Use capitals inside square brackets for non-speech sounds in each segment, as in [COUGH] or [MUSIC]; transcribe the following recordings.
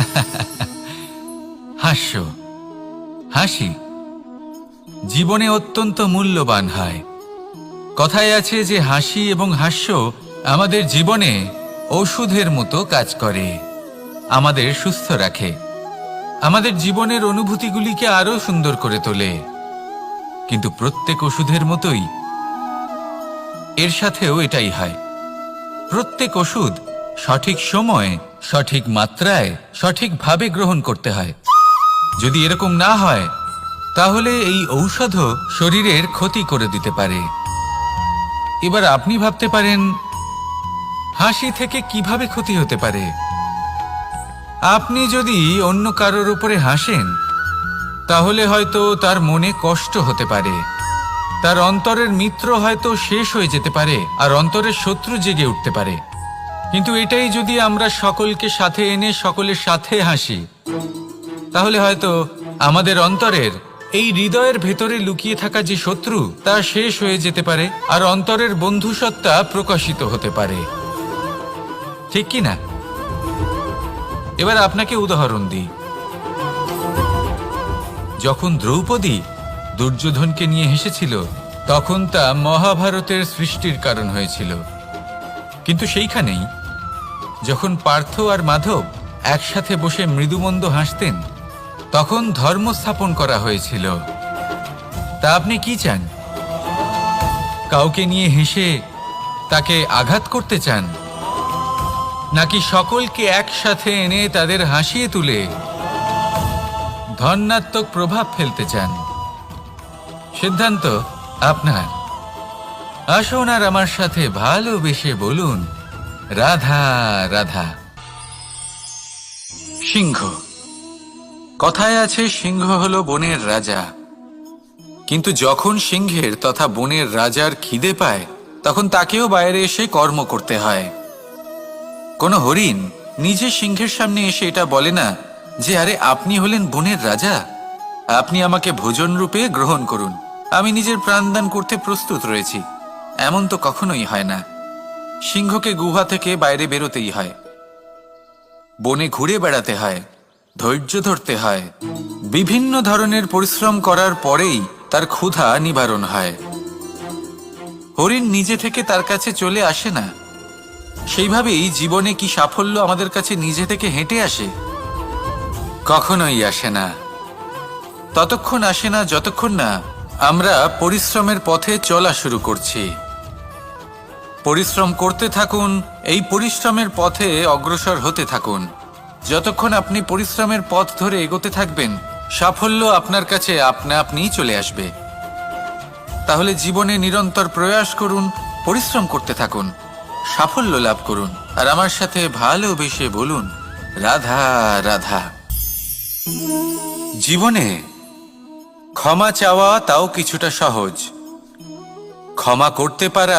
[LAUGHS] হাস্য। হাসি। জীবনে অত্যন্ত মূল্যবান হয়। কথায় আছে যে হাসি এবং হাস্য আমাদের জীবনে ওষুধের মতো কাজ করে। আমাদের সুস্থ রাখে। আমাদের জীবনের অনুভূতিগুলিকে আরও সুন্দর করে তোলে। কিন্তু প্রত্যেক ওষুধের মতোই এর সাথেও এটাই হয়। প্রত্যেক ওষুধ সঠিক সময়ে, সঠিক মাত্রায়, সঠিকভাবে গ্রহণ করতে হয়। যদি এরকম না হয়, তাহলে এই ঔষধও শরীরের ক্ষতি করে দিতে পারে। এবার আপনি ভাবতে পারেন, হাসি থেকে কীভাবে ক্ষতি হতে পারে? আপনি যদি অন্য কারোর উপরে হাসেন, তাহলে হয়তো তার মনে কষ্ট হতে পারে। তার অন্তরের মিত্র হয়তো শেষ হয়ে যেতে পারে, আর অন্তরের শত্রু জেগে উঠতে পারে। কিন্তু এটাই যদি আমরা সকলকে সাথে এনে সকলের সাথে হাসি, তাহলে হয়তো আমাদের অন্তরের এই হৃদয়ের ভেতরে লুকিয়ে থাকা যে শত্রু, তা শেষ হয়ে যেতে পারে আর অন্তরের বন্ধুসত্তা প্রকাশিত হতে পারে। ঠিক কি না? এবার আপনাকে উদাহরণ দিই। যখন দ্রৌপদী দুর্যোধনকে নিয়ে হেসেছিল, তখন তা মহাভারতের সৃষ্টির কারণ হয়েছিল। কিন্তু সেইখানেই যখন পার্থ আর মাধব একসাথে বসে মৃদুমন্দ হাসতেন, তখন ধর্ম স্থাপন করা হয়েছিল। তা আপনি কি চান? কাউকে নিয়ে হেসে তাকে আঘাত করতে চান? নাকি সকলকে একসাথে এনে তাদের হাসিয়ে তুলে ধন্যাত্মক প্রভাব ফেলতে চান? সিদ্ধান্ত আপনার। আসুন আর আমার সাথে ভালোবেসে বলুন। রাধা রাধা। সিংহ। কথায় আছে, সিংহ হল বনের রাজা। কিন্তু যখন সিংহের তথা বনের রাজার খিদে পায়, তখন তাকেও বাইরে এসে কর্ম করতে হয়। কোনো হরিণ নিজে সিংহের সামনে এসে এটা বলে না যে, আরে, আপনি হলেন বনের রাজা? আপনি আমাকে ভোজন রূপে গ্রহণ করুন। আমি নিজের প্রাণদান করতে প্রস্তুত রয়েছি। এমন তো কখনোই হয় না। সিংহকে গুহা থেকে বাইরে বেরোতেই হয়। বনে ঘুরে বেড়াতে হয়, ধৈর্য ধরতে হয়, বিভিন্ন ধরনের পরিশ্রম করার পরেই তার ক্ষুধা নিবারণ হয়। হরিণ নিজে থেকে তার কাছে চলে আসে না। সেইভাবেই জীবনে কি সাফল্য আমাদের কাছে নিজে থেকে হেঁটে আসে? কখনোই আসে না। ততক্ষণ আসে না, যতক্ষণ না আমরা পরিশ্রমের পথে চলা শুরু করছি। পরিশ্রম করতে থাকুন, এই পরিশ্রমের পথে অগ্রসর হতে থাকুন। যতক্ষণ আপনি পরিশ্রমের পথ ধরে এগোতে থাকবেন, সাফল্য আপনার কাছে আপনা আপনিই চলে আসবে। তাহলে জীবনে নিরন্তর প্রয়াস করুন, পরিশ্রম করতে থাকুন, সাফল্য লাভ করুন। আর আমার সাথে ভালোবেসে বলুন, রাধা রাধা। জীবনে ক্ষমা চাওয়া তাও কিছুটা সহজ। ক্ষমা করতে পারা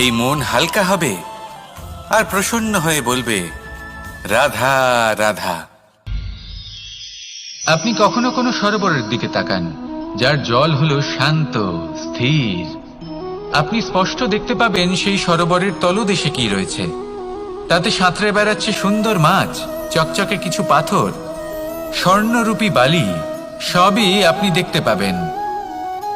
এই মন হালকা হবে। আর প্রসন্ন হয়ে বলবে, রাধা রাধা। আপনি কখনো কোনো সরোবরের দিকে তাকান, যার জল হলো শান্ত, স্থির। আপনি স্পষ্ট দেখতে পাবেন সেই সরোবরের তলদেশে কি রয়েছে। তাতে সাঁতরে বেড়াচ্ছে সুন্দর মাছ, চকচকে কিছু পাথর, স্বর্ণরূপী বালি, সবই আপনি দেখতে পাবেন।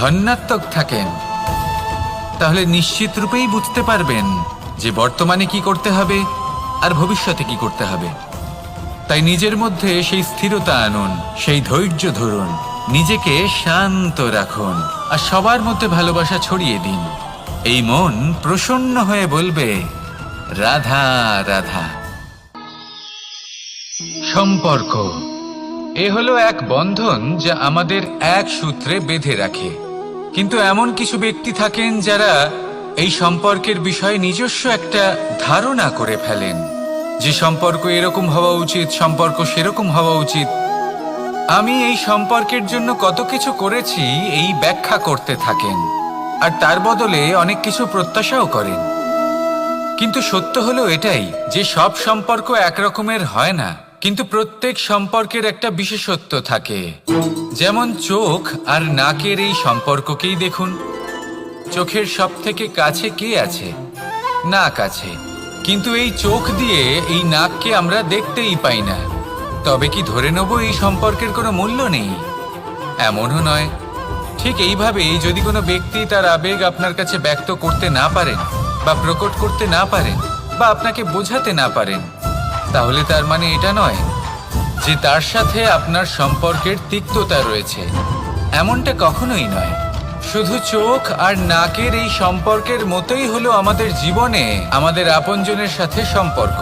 ধন্যাত্মক থাকেন। তাহলে নিশ্চিত রূপেই বুঝতে পারবেন যে বর্তমানে কি করতে হবে আর ভবিষ্যতে কি করতে হবে। তাই নিজের মধ্যে সেই স্থিরতা আনুন, সেই ধৈর্য ধরুন, নিজেকে শান্ত রাখুন আর সবার মধ্যে ভালোবাসা ছড়িয়ে দিন। এই মন প্রসন্ন হয়ে বলবে, রাধা রাধা। সম্পর্ক। এ হলো এক বন্ধন যা আমাদের এক সূত্রে বেঁধে রাখে। কিন্তু এমন কিছু ব্যক্তি থাকেন যারা এই সম্পর্কের বিষয়ে নিজস্ব একটা ধারণা করে ফেলেন। যে সম্পর্ক এরকম হওয়া উচিত, সম্পর্ক সেরকম হওয়া উচিত। আমি এই সম্পর্কের জন্য কত কিছু করেছি এই ব্যাখ্যা করতে থাকেন। আর তার বদলে অনেক কিছু প্রত্যাশাও করেন। কিন্তু সত্য হলো এটাই, যে সব সম্পর্ক একরকমের হয় না। কিন্তু প্রত্যেক সম্পর্কের একটা বিশেষত্ব থাকে। যেমন চোখ আর নাকের এই সম্পর্ককেই দেখুন। চোখের সব থেকে কাছে কে আছে? নাক আছে। কিন্তু এই চোখ দিয়ে এই নাককে আমরা দেখতেই পাই না। তবে কি ধরে নেব এই সম্পর্কের কোনো মূল্য নেই? এমনও নয়। ঠিক এইভাবেই যদি কোনো ব্যক্তি তার আবেগ আপনার কাছে ব্যক্ত করতে না পারেন বা প্রকট করতে না পারেন বা আপনাকে বোঝাতে না পারেন তাহলে তার মানে এটা নয় যে তার সাথে আপনার সম্পর্কের তিক্ততা রয়েছে। এমনটা কখনোই নয়। শুধু চোখ আর নাকের এই সম্পর্কের মতোই হলো আমাদের জীবনে, আমাদের আপনজনের সাথে সম্পর্ক।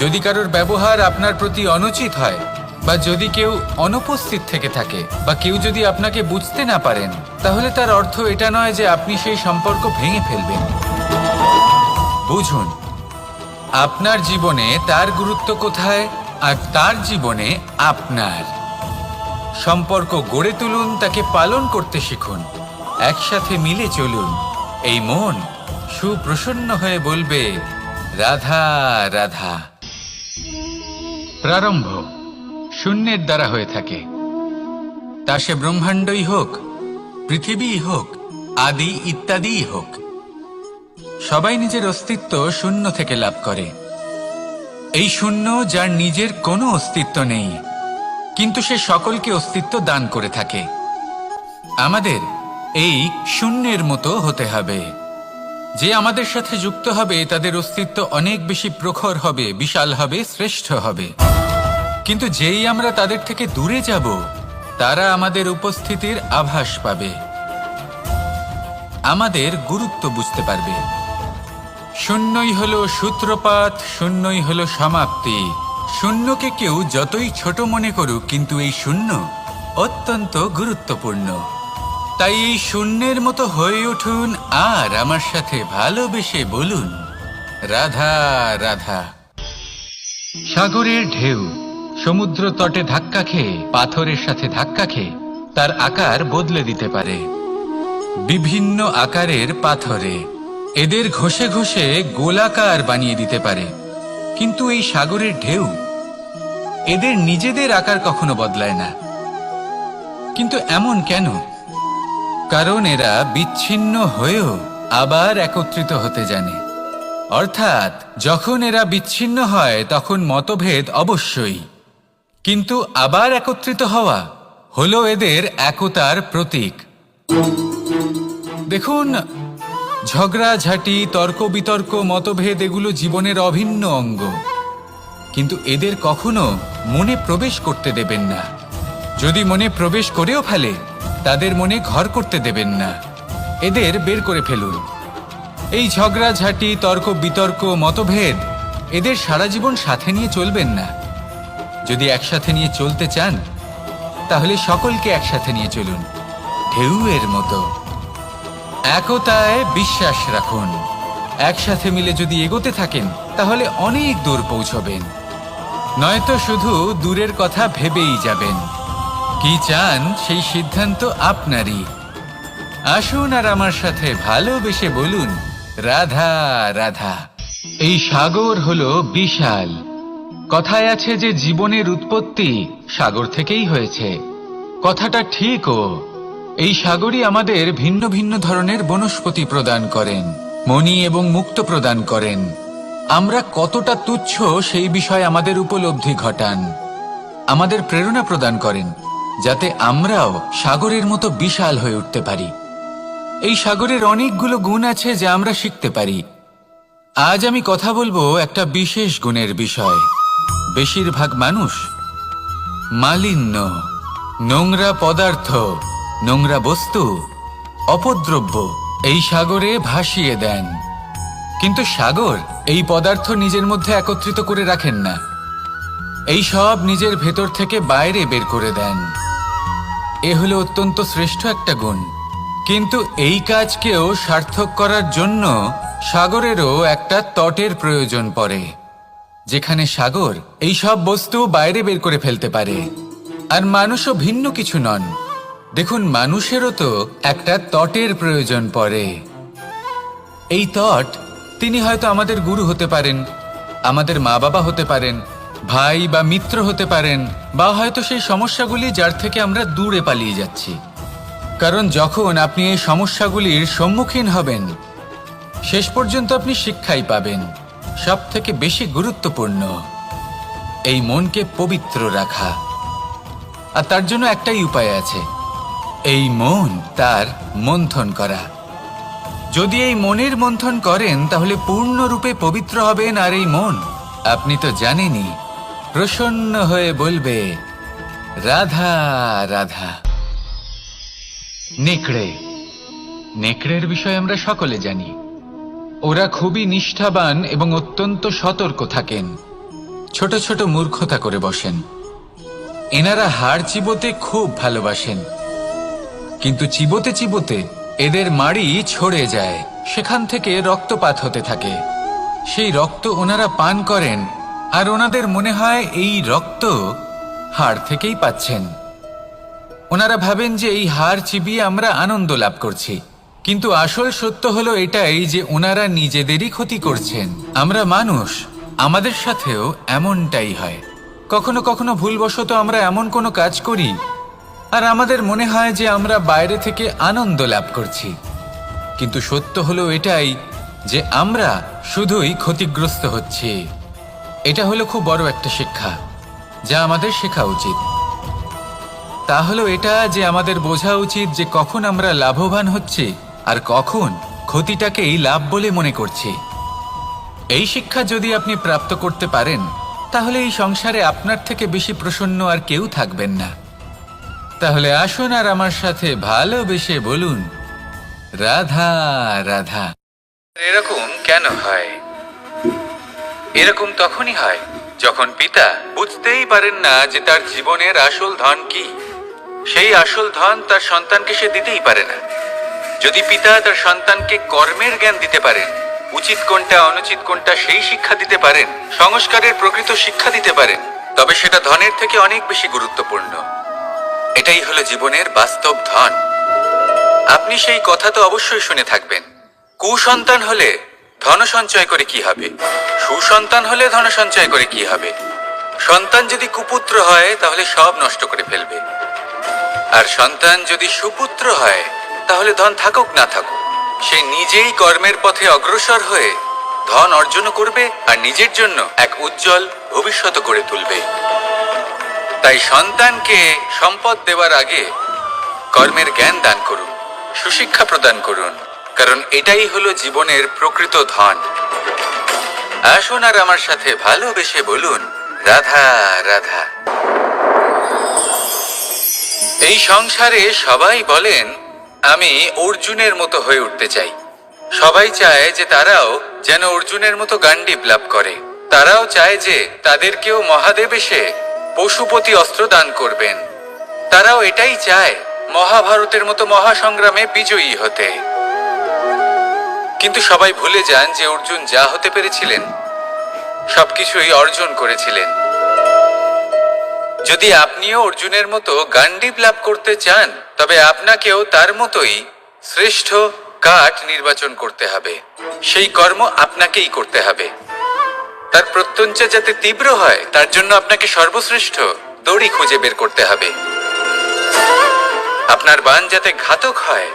যদি কারোর ব্যবহার আপনার প্রতি অনুচিত হয়, বা যদি কেউ অনুপস্থিত থেকে থাকে, বা কেউ যদি আপনাকে বুঝতে না পারেন, তাহলে তার অর্থ এটা নয় যে আপনি সেই সম্পর্ক ভেঙে ফেলবেন। বুঝুন আপনার জীবনে তার গুরুত্ব কোথায় আর তার জীবনে আপনার? সম্পর্ক গড়ে তুলুন, তাকে পালন করতে শিখুন। একসাথে মিলে চলুন। এই মন সুপ্রসন্ন হয়ে বলবে, রাধা রাধা। প্রারম্ভ শূন্যের দ্বারা হয়ে থাকে। তা সে ব্রহ্মাণ্ডই হোক, পৃথিবীই হোক, আদি ইত্যাদিই হোক। সবাই নিজের অস্তিত্ব শূন্য থেকে লাভ করে। এই শূন্য যার নিজের কোনো অস্তিত্ব নেই, কিন্তু সে সকলকে অস্তিত্ব দান করে থাকে। আমাদের এই শূন্যের মতো হতে হবে। যে আমাদের সাথে যুক্ত হবে, তাদের অস্তিত্ব অনেক বেশি প্রখর হবে, বিশাল হবে, শ্রেষ্ঠ হবে। কিন্তু যেই আমরা তাদের থেকে দূরে যাব, তারা আমাদের উপস্থিতির আভাস পাবে। আমাদের গুরুত্ব বুঝতে পারবে। শূন্যই হলো সূত্রপাত, শূন্যই হলো সমাপ্তি। শূন্যকে কেউ যতই ছোট মনে করুক, কিন্তু এই শূন্য অত্যন্ত গুরুত্বপূর্ণ। তাই এই শূন্যের মতো হয়ে উঠুন আর আমার সাথে ভালোবেসে বলুন, রাধা রাধা। সাগরের ঢেউ, সমুদ্র তটে ধাক্কা খেয়ে, পাথরের সাথে ধাক্কা খেয়ে, তার আকার বদলে দিতে পারে। বিভিন্ন আকারের পাথরে। এদের ঘষে ঘষে গোলাকার বানিয়ে দিতে পারে। কিন্তু এই সাগরের ঢেউ এদের নিজেদের আকার কখনো বদলায় না। কিন্তু এমন কেন? কারণ এরা বিচ্ছিন্ন হয়েও আবার একত্রিত হতে জানে। অর্থাৎ, যখন এরা বিচ্ছিন্ন হয়, তখন মতভেদ অবশ্যই। কিন্তু আবার একত্রিত হওয়া হলো এদের একতার প্রতীক। দেখুন ঝগড়াঝাঁটি তর্ক, বিতর্ক, মতভেদ এগুলো জীবনের অভিন্ন অঙ্গ। কিন্তু এদের কখনো মনে প্রবেশ করতে দেবেন না। যদি মনে প্রবেশ করেও ফেলে, তাদের মনে ঘর করতে দেবেন না। এদের বের করে ফেলুন। এই ঝগড়াঝাঁটি তর্ক, বিতর্ক, মতভেদ এদের সারা জীবন সাথে নিয়ে চলবেন না। যদি একসাথে নিয়ে চলতে চান, তাহলে সকলকে একসাথে নিয়ে চলুন। ঢেউয়ের মতো। একতায় বিশ্বাস রাখুন। একসাথে মিলে যদি এগোতে থাকেন, তাহলে অনেক দূর পৌঁছবেন। নয়তো শুধু দূরের কথা ভেবেই যাবেন। কি চান সেই সিদ্ধান্ত আপনারই। আসুন আর আমার সাথে ভালোবেসে বলুন, রাধা রাধা। এই সাগর হলো বিশাল। কথায় আছে যে জীবনের উৎপত্তি সাগর থেকেই হয়েছে। কথাটা ঠিকও। এই সাগরই আমাদের ভিন্ন ভিন্ন ধরনের বনস্পতি প্রদান করেন, মণি এবং মুক্ত প্রদান করেন। আমরা কতটা তুচ্ছ সেই বিষয়ে আমাদের উপলব্ধি ঘটান। আমাদের প্রেরণা প্রদান করেন, যাতে আমরাও সাগরের মতো বিশাল হয়ে উঠতে পারি। এই সাগরের অনেকগুলো গুণ আছে যা আমরা শিখতে পারি। আজ আমি কথা বলব একটা বিশেষ গুণের বিষয়। বেশিরভাগ মানুষ মালিন্য, নোংরা পদার্থ। নোংরা বস্তু, অপদ্রব্য, এই সাগরে ভাসিয়ে দেন। কিন্তু সাগর এই পদার্থ নিজের মধ্যে একত্রিত করে রাখেন না। এই সব নিজের ভেতর থেকে বাইরে বের করে দেন। এ হলো অত্যন্ত শ্রেষ্ঠ একটা গুণ। কিন্তু এই কাজকেও সার্থক করার জন্য সাগরেরও একটা তটের প্রয়োজন পড়ে, যেখানে সাগর এই সব বস্তু বাইরে বের করে ফেলতে পারে। আর মানুষও ভিন্ন কিছু নন। দেখুন, মানুষেরও তো একটা তটের প্রয়োজন পড়ে। এই তট, তিনি হয়তো আমাদের গুরু হতে পারেন, আমাদের মা বাবা হতে পারেন, ভাই বা মিত্র হতে পারেন, বা হয়তো সেই সমস্যাগুলি যার থেকে আমরা দূরে পালিয়ে যাচ্ছি। কারণ যখন আপনি এই সমস্যাগুলির সম্মুখীন হবেন, শেষ পর্যন্ত আপনি শিক্ষাই পাবেন সব থেকে বেশি গুরুত্বপূর্ণ, এই মনকে পবিত্র রাখা। আর তার জন্য একটাই উপায় আছে। এই মন তার মন্থন করা। যদি এই মনের মন্থন করেন, তাহলে পূর্ণরূপে পবিত্র হবেন আর এই মন। আপনি তো জানেনই, প্রসন্ন হয়ে বলবে, রাধা রাধা। নেকড়ে। নেকড়ের বিষয়ে আমরা সকলে জানি। ওরা খুবই নিষ্ঠাবান এবং অত্যন্ত সতর্ক থাকেন। ছোট ছোট মূর্খতা করে বসেন। এনারা হাড় চিবোতে খুব ভালোবাসেন। কিন্তু চিবোতে চিবোতে এদের মাড়ি ছড়ে যায়। সেখান থেকে রক্তপাত হতে থাকে। সেই রক্ত ওনারা পান করেন, আর ওনাদের মনে হয় এই রক্ত হাড় থেকেই পাচ্ছেন। ওনারা ভাবেন যে এই হাড় চিবিয়ে আমরা আনন্দ লাভ করছি। কিন্তু আসল সত্য হলো এটাই যে ওনারা নিজেদেরই ক্ষতি করছেন। আমরা মানুষ, আমাদের সাথেও এমনটাই হয়। কখনো কখনো ভুলবশত আমরা এমন কোনো কাজ করি আর আমাদের মনে হয় যে আমরা বাইরে থেকে আনন্দ লাভ করছি। কিন্তু সত্য হলো এটাই যে আমরা শুধুই ক্ষতিগ্রস্ত হচ্ছি। এটা হলো খুব বড় একটা শিক্ষা, যা আমাদের শেখা উচিত। তা হলো এটা যে আমাদের বোঝা উচিত যে কখন আমরা লাভবান হচ্ছি আর কখন ক্ষতিটাকেই লাভ বলে মনে করছি। এই শিক্ষা যদি আপনি প্রাপ্ত করতে পারেন, তাহলে এই সংসারে আপনার থেকে বেশি প্রসন্ন আর কেউ থাকবেন না। তাহলে আসুন আর আমার সাথে ভালোবেসে বলুন। রাধা রাধা। এরকম কেন হয়? এরকম তখনই হয় যখন পিতা বুঝতেই পারেন না যে তার জীবনের আসল ধন কি। সেই আসল ধন তার সন্তানকে সে দিতেই পারে না। যদি পিতা তার সন্তানকে কর্মের জ্ঞান দিতে পারেন, উচিত কোনটা, অনুচিত কোনটা সেই শিক্ষা দিতে পারেন, সংস্কারের প্রকৃত শিক্ষা দিতে পারেন, তবে সেটা ধনের থেকে অনেক বেশি গুরুত্বপূর্ণ। এটাই হলো জীবনের বাস্তব ধন। আপনি সেই কথা তো অবশ্যই শুনে থাকবেন। কুসন্তান হলে ধন সঞ্চয় করে কি হবে? সুসন্তান হলে ধন সঞ্চয় করে কি হবে? সন্তান যদি কুপুত্র হয়, তাহলে সব নষ্ট করে ফেলবে। আর সন্তান যদি সুপুত্র হয়, তাহলে ধন থাকুক না থাকুক। সে নিজেই কর্মের পথে অগ্রসর হয়ে ধন অর্জন করবে আর নিজের জন্য এক উজ্জ্বল ভবিষ্যৎ গড়ে তুলবে। তাই সন্তানকে সম্পদ দেওয়ার আগে কর্মের জ্ঞান দান করুন, সুশিক্ষা প্রদান করুন, কারণ এটাই হলো জীবনের প্রকৃত ধন। আসুন আর আমার সাথে ভালোবেসে বলুন, রাধা রাধা। এই সংসারে সবাই বলেন, আমি অর্জুনের মতো হয়ে উঠতে চাই। সবাই চায় যে তারাও যেন অর্জুনের মতো গান্ডিব লাভ করে। তারাও চায় যে তাদেরকেও মহাদেব এসে পশুপতি অস্ত্র দান করবেন। তারাও এটাই চায়, মহাভারতের মতো মহাসংগ্রামে বিজয়ী হতে। কিন্তু সবাই ভুলে যান যে অর্জুন যা হতে পেরেছিলেন, সবকিছুই অর্জন করেছিলেন। যদি আপনিও অর্জুনের মতো গান্ডিব লাভ করতে চান, তবে আপনাকেও তার মতোই শ্রেষ্ঠ কাঠ নির্বাচন করতে হবে। সেই কর্ম আপনাকেই করতে হবে। তার প্রত্যঞ্চা যাতে তীব্র হয়, তার জন্য আপনাকে সর্বশ্রেষ্ঠ দড়ি খুঁজে বের করতে হবে। আপনার বান যাতে ঘাতক হয়,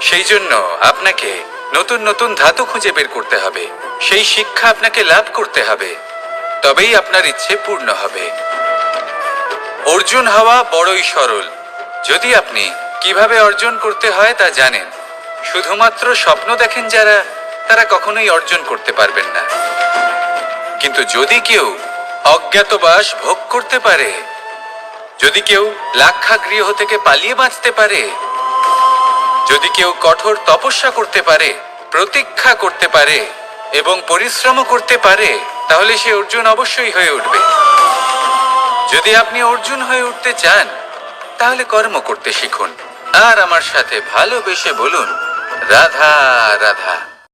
সেই জন্য আপনাকে নতুন নতুন ধাতু খুঁজে বের করতে হবে। সেই শিক্ষা আপনাকে লাভ করতে হবে। তবেই আপনার ইচ্ছে পূর্ণ হবে। অর্জুন হওয়া বড়ই সরল। যদি আপনি কীভাবে অর্জন করতে হয় তা জানেন। শুধুমাত্র স্বপ্ন দেখেন যারা, তারা কখনোই অর্জন করতে পারবেন না। কিন্তু যদি কেউ অজ্ঞাতবাস ভোগ করতে পারে, যদি কেউ লাক্ষাগৃহ থেকে পালিয়ে বাঁচতে পারে, যদি কেউ কঠোর তপস্যা করতে পারে, প্রতীক্ষা করতে পারে এবং পরিশ্রম করতে পারে, তাহলে সে অর্জুন অবশ্যই হয়ে উঠবে। যদি আপনি অর্জুন হয়ে উঠতে চান, তাহলে কর্ম করতে শিখুন। আর আমার সাথে ভালোবেসে বলুন, রাধা রাধা।